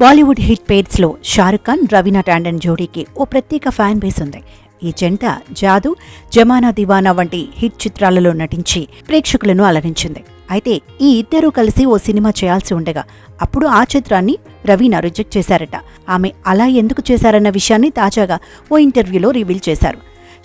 Bollywood hit పేర్స్లో షారుఖ్ ఖాన్ రవీనా టాండన్ జోడీకి ఓ ప్రత్యేక ఫ్యాన్ బేస్ ఉంది. ఈ జంట జాదు జమానా దివానా వంటి హిట్ చిత్రాలలో నటించి ప్రేక్షకులను అలరించింది. అయితే ఈ ఇద్దరూ కలిసి ఓ సినిమా చేయాల్సి ఉండగా అప్పుడు ఆ చిత్రాన్ని రవీనా రిజెక్ట్ చేశారట. ఆమె అలా ఎందుకు చేశారన్న విషయాన్ని తాజాగా ఓ ఇంటర్వ్యూలో రివీల్ చేశారు.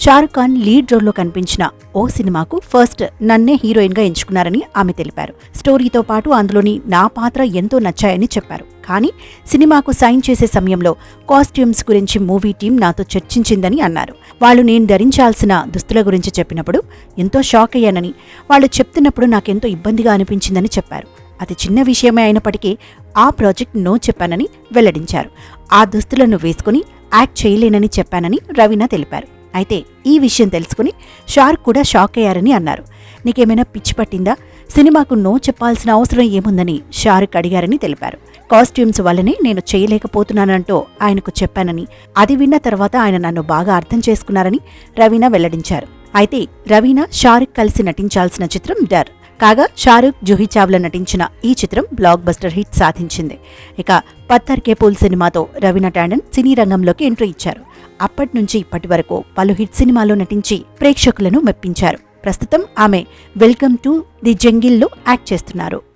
షారుఖ్ ఖాన్ లీడ్ రోల్లో కనిపించిన ఓ సినిమాకు ఫస్ట్ నన్నే హీరోయిన్గా ఎంచుకున్నారని ఆమె తెలిపారు. స్టోరీతో పాటు అందులోని నా పాత్ర ఎంతో నచ్చాయని చెప్పారు. కానీ సినిమాకు సైన్ చేసే సమయంలో కాస్ట్యూమ్స్ గురించి మూవీ టీం నాతో చర్చించిందని అన్నారు. వాళ్ళు నేను ధరించాల్సిన దుస్తుల గురించి చెప్పినప్పుడు ఎంతో షాక్ అయ్యానని వాళ్ళు చెప్తున్నప్పుడు నాకెంతో ఇబ్బందిగా అనిపించిందని చెప్పారు. అది చిన్న విషయమే అయినప్పటికీ ఆ ప్రాజెక్ట్ నో చెప్పానని వెల్లడించారు. ఆ దుస్తులను వేసుకుని యాక్ట్ చేయలేనని చెప్పానని రవీనా తెలిపారు. అయితే ఈ విషయం తెలుసుకుని షారుఖ్ కూడా షాక్ అయ్యారని అన్నారు. నీకేమైనా పిచ్చి పట్టిందా? సినిమాకు నో చెప్పాల్సిన అవసరం ఏముందని షారుఖ్ అడిగారని తెలిపారు. కాస్ట్యూమ్స్ వల్లనే నేను చేయలేకపోతున్నానంటూ ఆయనకు చెప్పానని అది విన్న తర్వాత ఆయన నన్ను బాగా అర్థం చేసుకున్నారని రవీనా వెల్లడించారు. అయితే రవీనా షారుఖ్ కలిసి నటించాల్సిన చిత్రం డర్. కాగా షారూక్ జూహీ చావ్లా నటించిన ఈ చిత్రం బ్లాక్ బస్టర్ హిట్ సాధించింది. ఇక పత్తర్ కేపూల్ సినిమాతో రవీనా టాండన్ సినీ రంగంలోకి ఎంట్రీ ఇచ్చారు. అప్పటి నుంచి ఇప్పటి వరకు పలు హిట్ సినిమాల్లో నటించి ప్రేక్షకులను మెప్పించారు. ప్రస్తుతం ఆమె వెల్కమ్ టు ది జంగిల్లో యాక్ట్ చేస్తున్నారు.